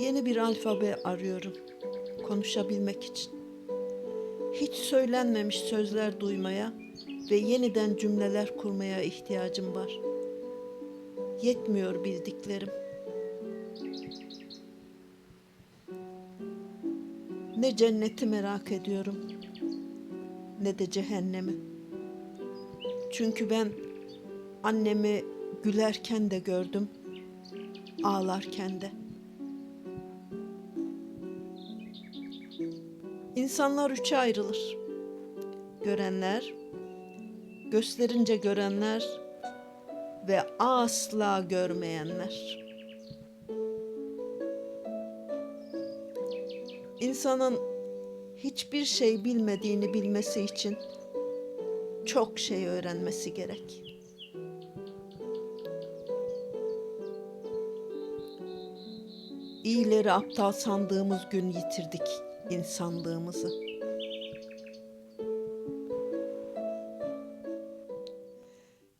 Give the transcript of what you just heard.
Yeni bir alfabe arıyorum konuşabilmek için. Hiç söylenmemiş sözler duymaya ve yeniden cümleler kurmaya ihtiyacım var. Yetmiyor bildiklerim. Ne cenneti merak ediyorum ne de cehennemi. Çünkü ben annemi gülerken de gördüm, ağlarken de. İnsanlar üçe ayrılır. Görenler, gösterince görenler ve asla görmeyenler. İnsanın hiçbir şey bilmediğini bilmesi için çok şey öğrenmesi gerek. İyileri aptal sandığımız gün yitirdik insanlığımızı.